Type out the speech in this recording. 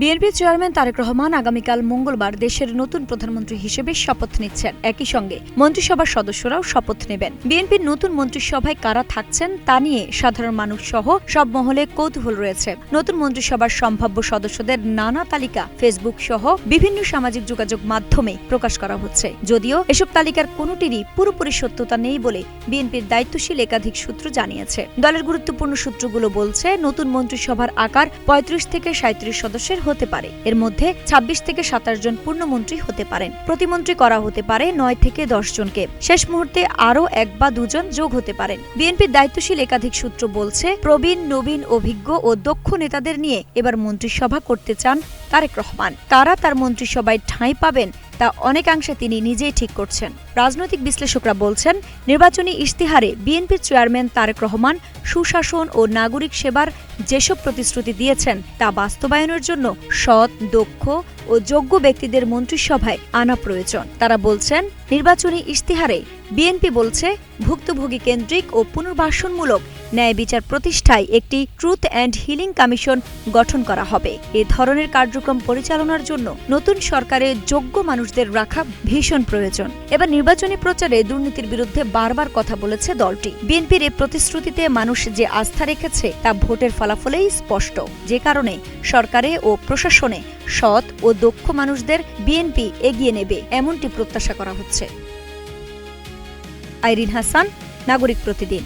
BNP chairman Tarique Rahman আগামীকাল মঙ্গলবার দেশের নতুন প্রধানমন্ত্রী হিসেবে শপথ নিচ্ছেন। একই সঙ্গে মন্ত্রিসভার সদস্যরাও শপথ নেবেন। বিএনপির নতুন মন্ত্রিসভায় কারা থাকছেন তা নিয়ে সাধারণ মানুষ সহ সব মহলে কৌতূহল রয়েছে। নতুন মন্ত্রিসভার সম্ভাব্য সদস্যদের নানা তালিকা ফেসবুক সহ বিভিন্ন সামাজিক যোগাযোগ মাধ্যমে প্রকাশ করা হচ্ছে। যদিও এসব তালিকার কোনোটিরই পুরোপুরি সত্যতা নেই বলে বিএনপির দায়িত্বশীল একাধিক সূত্র জানিয়েছে। দলের গুরুত্বপূর্ণ সূত্রগুলো বলছে, নতুন মন্ত্রিসভার আকার পঁয়ত্রিশ থেকে সাঁত্রিশ সদস্যের হতে পারে। এর মধ্যে ২৬ থেকে সাতাশ জন পূর্ণমন্ত্রী হতে পারেন। প্রতিমন্ত্রী করা হতে পারে নয় থেকে দশ জনকে। শেষ মুহূর্তে আরও এক বা দুজন যোগ হতে পারেন। বিএনপির দায়িত্বশীল একাধিক সূত্র বলছে, প্রবীণ, নবীন, অভিজ্ঞ ও দক্ষ নেতাদের নিয়ে এবার মন্ত্রিসভা করতে চান তারেক রহমান। কারা তার মন্ত্রিসভায় ঠাঁই পাবেন তা অনেকাংশে তিনি নিজেই ঠিক করছেন। রাজনৈতিক বিশ্লেষকরা বলছেন, নির্বাচনী ইশতেহারে বিএনপির চেয়ারম্যান তারেক রহমান সুশাসন ও নাগরিক সেবার যেসব প্রতিশ্রুতি দিয়েছেন তা বাস্তবায়নের জন্য সৎ, দক্ষ ও যোগ্য ব্যক্তিদের মন্ত্রিসভায় আনা প্রয়োজন। তারা বলছেন, নির্বাচনী ইশতেহারে বিএনপি বলছে, ভুক্তভোগী কেন্দ্রিক ও পুনর্বাসনমূলক ন্যায় বিচার প্রতিষ্ঠায় একটি ট্রুথ অ্যান্ড হিলিং কমিশন গঠন করা হবে। এ ধরনের কার্যক্রম পরিচালনার জন্য নতুন সরকারে যোগ্য মানুষদের রাখা ভীষণ প্রয়োজন। এবার নির্বাচনী প্রচারে দুর্নীতির বিরুদ্ধে বারবার কথা বলেছে দলটি। বিএনপির এই প্রতিশ্রুতিতে মানুষ যে আস্থা রেখেছে, তা ভোটের ফলাফলেই স্পষ্ট। যে কারণে সরকারে ও প্রশাসনে সৎ ও দক্ষ মানুষদের বিএনপি এগিয়ে নেবে, এমনটি প্রত্যাশা করা হচ্ছে। আইরিন হাসান, নাগরিক প্রতিদিন।